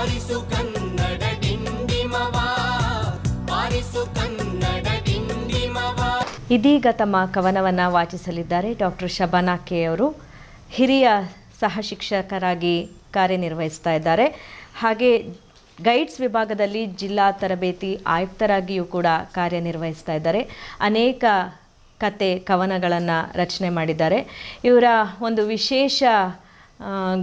ಕನ್ನಡ ಡಿಂಡಿಮವ ಕನ್ನಡ ಡಿಂಡಿಮವ. ಇದೀಗ ತಮ್ಮ ಕವನವನ್ನು ವಾಚಿಸಲಿದ್ದಾರೆ ಡಾಕ್ಟರ್ ಶಬಾನಾ ಕೆ ಅವರು. ಹಿರಿಯ ಸಹ ಶಿಕ್ಷಕರಾಗಿ ಕಾರ್ಯನಿರ್ವಹಿಸ್ತಾ ಇದ್ದಾರೆ. ಹಾಗೆ ಗೈಡ್ಸ್ ವಿಭಾಗದಲ್ಲಿ ಜಿಲ್ಲಾ ತರಬೇತಿ ಆಯುಕ್ತರಾಗಿಯೂ ಕೂಡ ಕಾರ್ಯನಿರ್ವಹಿಸ್ತಾ ಇದ್ದಾರೆ. ಅನೇಕ ಕತೆ ಕವನಗಳನ್ನು ರಚನೆ ಮಾಡಿದ್ದಾರೆ. ಇವರ ಒಂದು ವಿಶೇಷ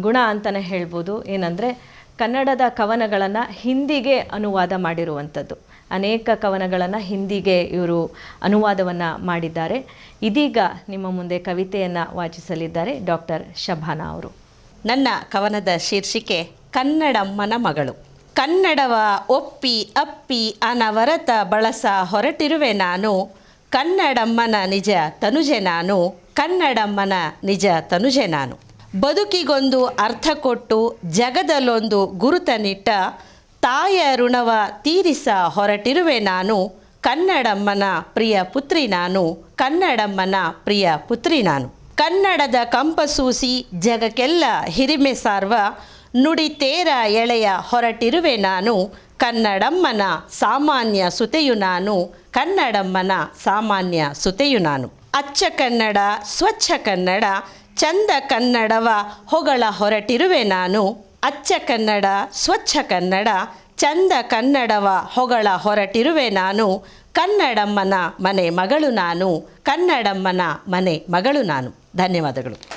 ಗುಣ ಅಂತಲೇ ಹೇಳ್ಬೋದು. ಏನಂದರೆ ಕನ್ನಡದ ಕವನಗಳನ್ನು ಹಿಂದಿಗೆ ಅನುವಾದ ಮಾಡಿರುವಂಥದ್ದು. ಅನೇಕ ಕವನಗಳನ್ನು ಹಿಂದಿಗೆ ಇವರು ಅನುವಾದವನ್ನು ಮಾಡಿದ್ದಾರೆ. ಇದೀಗ ನಿಮ್ಮ ಮುಂದೆ ಕವಿತೆಯನ್ನು ವಾಚಿಸಲಿದ್ದಾರೆ ಡಾಕ್ಟರ್ ಶಭಾನಾ ಅವರು. ನನ್ನ ಕವನದ ಶೀರ್ಷಿಕೆ ಕನ್ನಡಮ್ಮನ ಮಗಳು. ಕನ್ನಡವ ಒಪ್ಪಿ ಅಪ್ಪಿ ಅನವರತ ಬಳಸ ಹೊರಟಿರುವೆ ನಾನು. ಕನ್ನಡಮ್ಮನ ನಿಜ ತನುಜೆ ನಾನು. ಕನ್ನಡಮ್ಮನ ನಿಜ ತನುಜೆ ನಾನು. ಬದುಕಿಗೊಂದು ಅರ್ಥ ಕೊಟ್ಟು ಜಗದಲ್ಲೊಂದು ಗುರುತನಿಟ್ಟ ತಾಯ ಋಣವ ತೀರಿಸ ಹೊರಟಿರುವೆ ನಾನು. ಕನ್ನಡಮ್ಮನ ಪ್ರಿಯ ಪುತ್ರಿ ನಾನು. ಕನ್ನಡಮ್ಮನ ಪ್ರಿಯ ಪುತ್ರಿ ನಾನು. ಕನ್ನಡದ ಕಂಪಸೂಸಿ ಜಗಕ್ಕೆಲ್ಲ ಹಿರಿಮೆ ಸಾರ್ವ ನುಡಿ ತೇರ ಎಳೆಯ ಹೊರಟಿರುವೆ ನಾನು. ಕನ್ನಡಮ್ಮನ ಸಾಮಾನ್ಯ ಸುತೆಯು ನಾನು. ಕನ್ನಡಮ್ಮನ ಸಾಮಾನ್ಯ ಸುತೆಯು ನಾನು. ಅಚ್ಚ ಕನ್ನಡ, ಸ್ವಚ್ಛ ಕನ್ನಡ ಚಂದ ಕನ್ನಡವ ಹೊಗಳ ಹೊರಟಿರುವೆ ನಾನು. ಅಚ್ಚ ಕನ್ನಡ, ಸ್ವಚ್ಛ ಕನ್ನಡ, ಚಂದ ಕನ್ನಡವ ಹೊಗಳ ಹೊರಟಿರುವೆ ನಾನು. ಕನ್ನಡಮ್ಮನ ಮನೆ ಮಗಳು ನಾನು. ಕನ್ನಡಮ್ಮನ ಮನೆ ಮಗಳು ನಾನು. ಧನ್ಯವಾದಗಳು.